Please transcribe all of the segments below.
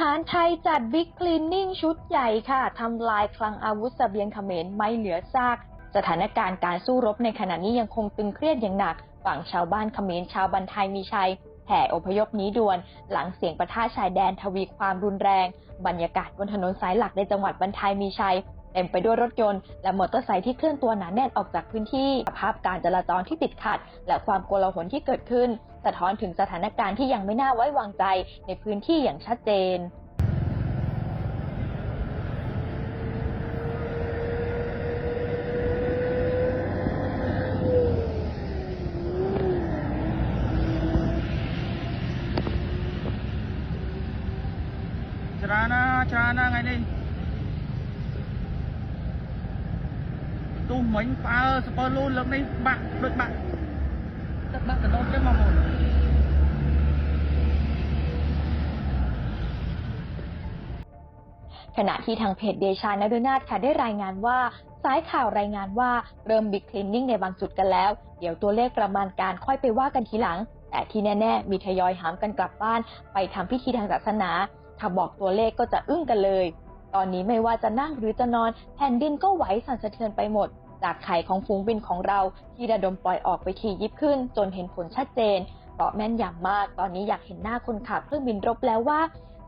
หารไทยจัดบิ๊กคลีนนิ่งชุดใหญ่ค่ะทำลายคลังอาวุธสเสบียงเขมรไม่เหลือซาก สถานการณ์การสู้รบในขณะนี้ยังคงตึงเครียดอย่างหนัก ฝั่งชาวบ้านเขมรชาวบันไทยมีชัยแห่อพยพหนี้ด่วน หลังเสียงประท่าชายแดนทวีความรุนแรง บรรยากาศบนถนนสายหลักในจังหวัดบันไทยมีชัยเต็มไปด้วยรถยนต์และมอเตอร์ไซค์ที่เคลื่อนตัวหนาแน่นออกจากพื้นที่ สภาพการจราจรที่ติดขัด และความโกลาหลที่เกิดขึ้น สะท้อนถึงสถานการณ์ที่ยังไม่น่าไว้วางใจในพื้นที่อย่างชัดเจนชรานะชรานะไงนี่ตู้เหมือนปลาสปอร์ลูนเหลืองนี้บักด้วยบักบักแต่โดนเด้มาหมด ขณะที่ทางเพจเดชานฤนาถค่ะได้รายงานว่าสายข่าวรายงานว่าเริ่มบิ๊กคลีนนิ่งในบางจุดกันแล้ว เดี๋ยวตัวเลขประมาณการค่อยไปว่ากันทีหลัง แต่ที่แน่ ๆ มีทยอยหามกันกลับบ้าน ไปทำพิธีทางศาสนา ถ้าบอกตัวเลขก็จะอึ้งกันเลย ตอนนี้ไม่ว่าจะนั่งหรือจะนอน แผ่นดินก็ไหวสั่นสะเทือนไปหมด จากไข่ของฝูงบินของเราที่ระดมปล่อยออกไปทียิบขึ้น จนเห็นผลชัดเจนเพราะแม่นยำมาก ตอนนี้อยากเห็นหน้าคนขับเครื่องบินรบแล้วว่า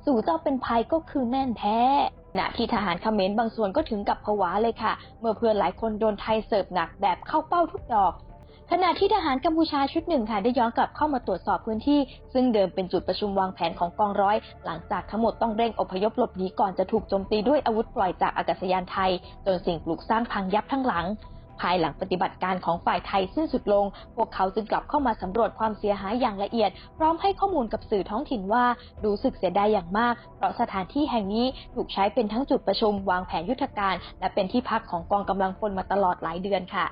สู่เจ้าเป็นภัยก็คือแม่นแท้ขณะที่ทหารเขมรบางส่วนก็ถึงกับผวาเลยค่ะ เมื่อเพื่อนหลายคนโดนไทยเสิร์ฟหนักแบบเข้าเป้าทุกดอก ขณะที่ทหารกัมพูชาชุดหนึ่งค่ะ ได้ย้อนกลับเข้ามาตรวจสอบพื้นที่ ซึ่งเดิมเป็นจุดประชุมวางแผนของกองร้อย หลังจากทั้งหมดต้องเร่งอพยพหลบหนีก่อนจะถูกโจมตีด้วยอาวุธปล่อยจากอากาศยานไทย จนสิ่งปลูกสร้างพังยับทั้งหลัง ภายหลังปฏิบัติการของฝ่ายไทยสิ้นสุดลง พวกเขาจึงกลับเข้ามาสำรวจความเสียหายอย่างละเอียด พร้อมให้ข้อมูลกับสื่อท้องถิ่นว่ารู้สึกเสียดายอย่างมาก เพราะสถานที่แห่งนี้ถูกใช้เป็นทั้งจุดประชุมวางแผนยุทธการ และเป็นที่พักของกองกำลังพลมาตลอดหลายเดือนค่ะ